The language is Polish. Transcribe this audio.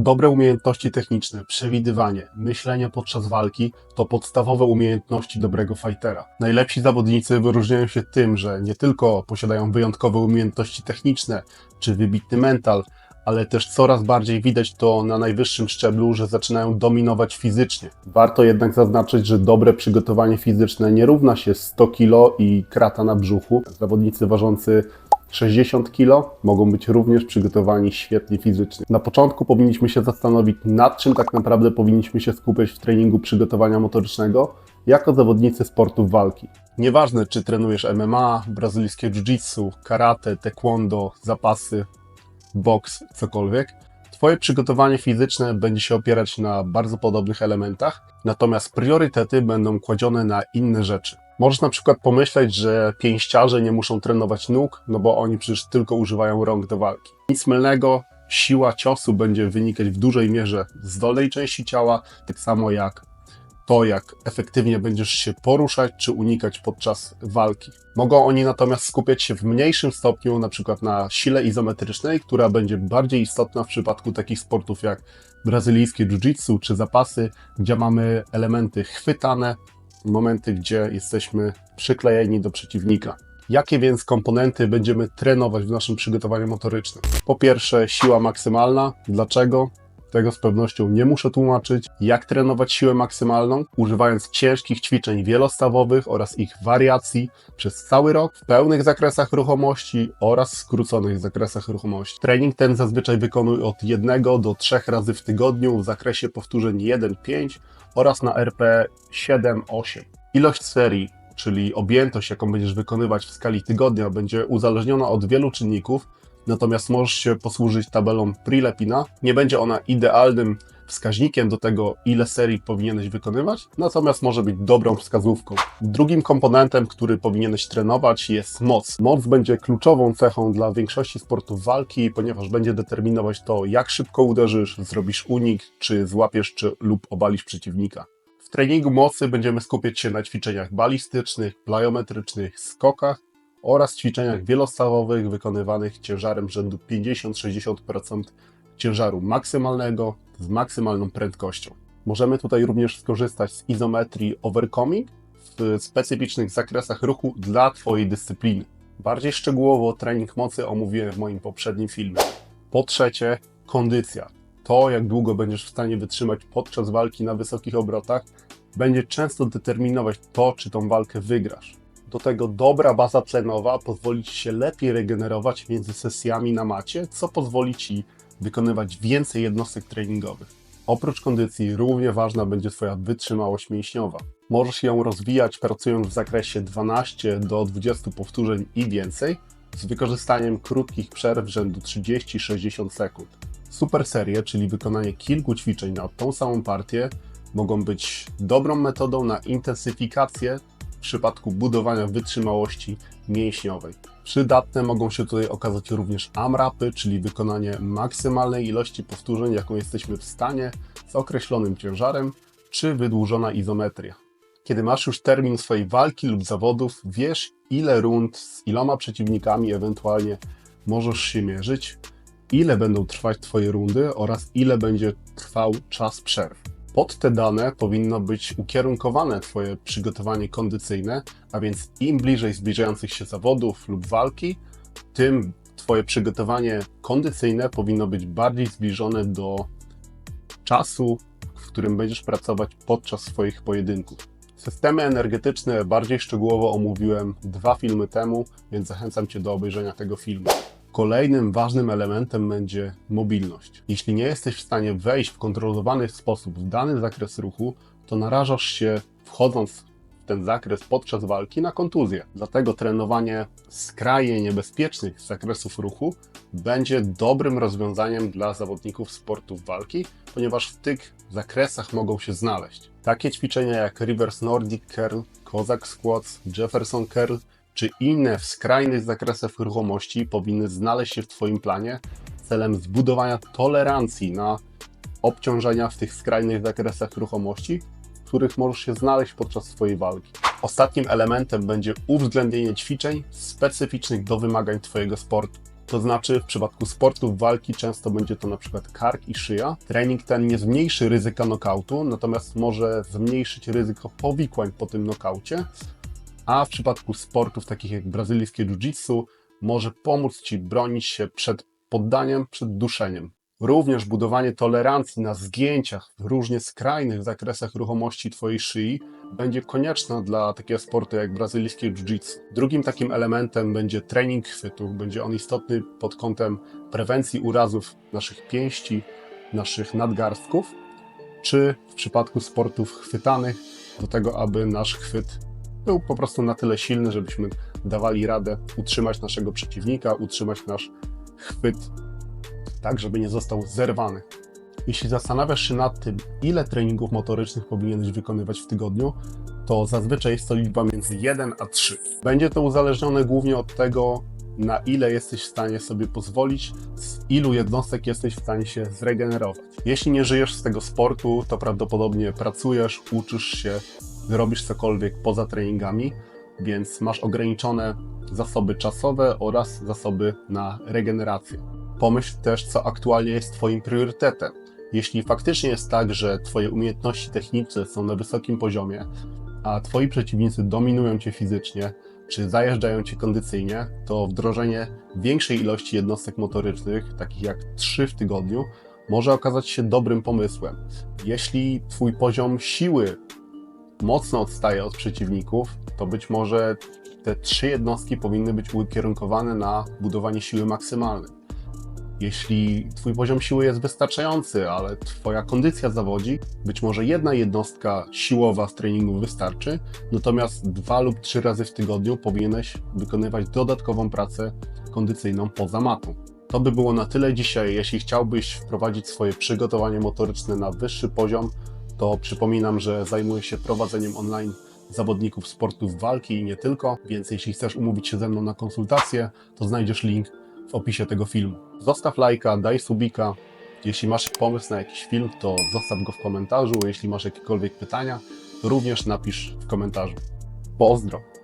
Dobre umiejętności techniczne, przewidywanie, myślenie podczas walki to podstawowe umiejętności dobrego fightera. Najlepsi zawodnicy wyróżniają się tym, że nie tylko posiadają wyjątkowe umiejętności techniczne czy wybitny mental, ale też coraz bardziej widać to na najwyższym szczeblu, że zaczynają dominować fizycznie. Warto jednak zaznaczyć, że dobre przygotowanie fizyczne nie równa się 100 kg i krata na brzuchu. Zawodnicy ważący 60 kg mogą być również przygotowani świetnie fizycznie. Na początku powinniśmy się zastanowić, nad czym tak naprawdę powinniśmy się skupiać w treningu przygotowania motorycznego jako zawodnicy sportów walki. Nieważne, czy trenujesz MMA, brazylijskie jiu-jitsu, karate, taekwondo, zapasy, boks, cokolwiek. Twoje przygotowanie fizyczne będzie się opierać na bardzo podobnych elementach, natomiast priorytety będą kładzione na inne rzeczy. Możesz na przykład pomyśleć, że pięściarze nie muszą trenować nóg, no bo oni przecież tylko używają rąk do walki. Nic mylnego, siła ciosu będzie wynikać w dużej mierze z dolnej części ciała, tak samo jak to, jak efektywnie będziesz się poruszać czy unikać podczas walki. Mogą oni natomiast skupiać się w mniejszym stopniu na przykład na sile izometrycznej, która będzie bardziej istotna w przypadku takich sportów jak brazylijskie jiu-jitsu czy zapasy, gdzie mamy elementy chwytane, momenty, gdzie jesteśmy przyklejeni do przeciwnika. Jakie więc komponenty będziemy trenować w naszym przygotowaniu motorycznym? Po pierwsze, siła maksymalna. Dlaczego? Tego z pewnością nie muszę tłumaczyć. Jak trenować siłę maksymalną? Używając ciężkich ćwiczeń wielostawowych oraz ich wariacji przez cały rok w pełnych zakresach ruchomości oraz skróconych zakresach ruchomości. Trening ten zazwyczaj wykonuj od 1 do 3 razy w tygodniu w zakresie powtórzeń 1-5 oraz na RP 7-8. Ilość serii czyli objętość, jaką będziesz wykonywać w skali tygodnia, będzie uzależniona od wielu czynników, natomiast możesz się posłużyć tabelą Prilepina. Nie będzie ona idealnym wskaźnikiem do tego, ile serii powinieneś wykonywać, natomiast może być dobrą wskazówką. Drugim komponentem, który powinieneś trenować jest moc. Moc będzie kluczową cechą dla większości sportów walki, ponieważ będzie determinować to, jak szybko uderzysz, zrobisz unik, czy złapiesz czy lub obalisz przeciwnika. W treningu mocy będziemy skupiać się na ćwiczeniach balistycznych, plyometrycznych, skokach oraz ćwiczeniach wielostawowych wykonywanych ciężarem rzędu 50-60% ciężaru maksymalnego z maksymalną prędkością. Możemy tutaj również skorzystać z izometrii overcoming w specyficznych zakresach ruchu dla Twojej dyscypliny. Bardziej szczegółowo trening mocy omówiłem w moim poprzednim filmie. Po trzecie, kondycja. To, jak długo będziesz w stanie wytrzymać podczas walki na wysokich obrotach, będzie często determinować to, czy tą walkę wygrasz. Do tego dobra baza tlenowa pozwoli Ci się lepiej regenerować między sesjami na macie, co pozwoli Ci wykonywać więcej jednostek treningowych. Oprócz kondycji równie ważna będzie Twoja wytrzymałość mięśniowa. Możesz ją rozwijać pracując w zakresie 12 do 20 powtórzeń i więcej, z wykorzystaniem krótkich przerw rzędu 30-60 sekund. Super serie, czyli wykonanie kilku ćwiczeń na tą samą partię, mogą być dobrą metodą na intensyfikację w przypadku budowania wytrzymałości mięśniowej. Przydatne mogą się tutaj okazać również AMRAPy, czyli wykonanie maksymalnej ilości powtórzeń, jaką jesteśmy w stanie z określonym ciężarem, czy wydłużona izometria. Kiedy masz już termin swojej walki lub zawodów, wiesz ile rund z iloma przeciwnikami ewentualnie możesz się mierzyć, ile będą trwać Twoje rundy oraz ile będzie trwał czas przerw. Pod te dane powinno być ukierunkowane Twoje przygotowanie kondycyjne, a więc im bliżej zbliżających się zawodów lub walki, tym Twoje przygotowanie kondycyjne powinno być bardziej zbliżone do czasu, w którym będziesz pracować podczas swoich pojedynków. Systemy energetyczne bardziej szczegółowo omówiłem dwa filmy temu, więc zachęcam Cię do obejrzenia tego filmu. Kolejnym ważnym elementem będzie mobilność. Jeśli nie jesteś w stanie wejść w kontrolowany sposób w dany zakres ruchu, to narażasz się wchodząc w ten zakres podczas walki na kontuzję. Dlatego trenowanie skrajnie niebezpiecznych zakresów ruchu będzie dobrym rozwiązaniem dla zawodników sportów walki, ponieważ w tych zakresach mogą się znaleźć. Takie ćwiczenia jak reverse nordic curl, kozak squats, jefferson curl czy inne w skrajnych zakresach ruchomości powinny znaleźć się w Twoim planie celem zbudowania tolerancji na obciążenia w tych skrajnych zakresach ruchomości, w których możesz się znaleźć podczas swojej walki. Ostatnim elementem będzie uwzględnienie ćwiczeń specyficznych do wymagań Twojego sportu. To znaczy, w przypadku sportów walki często będzie to przykład kark i szyja. Trening ten nie zmniejszy ryzyka nokautu, natomiast może zmniejszyć ryzyko powikłań po tym nokaucie. A w przypadku sportów takich jak brazylijskie jiu-jitsu może pomóc Ci bronić się przed poddaniem, przed duszeniem. Również budowanie tolerancji na zgięciach w różnie skrajnych zakresach ruchomości Twojej szyi będzie konieczna dla takiego sportu jak brazylijskie jiu-jitsu. Drugim takim elementem będzie trening chwytu. Będzie on istotny pod kątem prewencji urazów naszych pięści, naszych nadgarstków, czy w przypadku sportów chwytanych do tego, aby nasz chwyt był po prostu na tyle silny, żebyśmy dawali radę utrzymać naszego przeciwnika, utrzymać nasz chwyt tak, żeby nie został zerwany. Jeśli zastanawiasz się nad tym, ile treningów motorycznych powinieneś wykonywać w tygodniu, to zazwyczaj jest to liczba między 1 a 3. Będzie to uzależnione głównie od tego, na ile jesteś w stanie sobie pozwolić, z ilu jednostek jesteś w stanie się zregenerować. Jeśli nie żyjesz z tego sportu, to prawdopodobnie pracujesz, uczysz się, robisz cokolwiek poza treningami, więc masz ograniczone zasoby czasowe oraz zasoby na regenerację. Pomyśl też, co aktualnie jest Twoim priorytetem. Jeśli faktycznie jest tak, że Twoje umiejętności techniczne są na wysokim poziomie, a Twoi przeciwnicy dominują Cię fizycznie, czy zajeżdżają Cię kondycyjnie, to wdrożenie większej ilości jednostek motorycznych, takich jak 3 w tygodniu, może okazać się dobrym pomysłem. Jeśli Twój poziom siły mocno odstaje od przeciwników, to być może te trzy jednostki powinny być ukierunkowane na budowanie siły maksymalnej. Jeśli Twój poziom siły jest wystarczający, ale Twoja kondycja zawodzi, być może jedna jednostka siłowa w treningu wystarczy, natomiast dwa lub trzy razy w tygodniu powinieneś wykonywać dodatkową pracę kondycyjną poza matą. To by było na tyle dzisiaj. Jeśli chciałbyś wprowadzić swoje przygotowanie motoryczne na wyższy poziom, to przypominam, że zajmuję się prowadzeniem online zawodników sportów walki i nie tylko, więc jeśli chcesz umówić się ze mną na konsultację, to znajdziesz link w opisie tego filmu. Zostaw lajka, daj subika. Jeśli masz pomysł na jakiś film, to zostaw go w komentarzu. Jeśli masz jakiekolwiek pytania, to również napisz w komentarzu. Pozdro!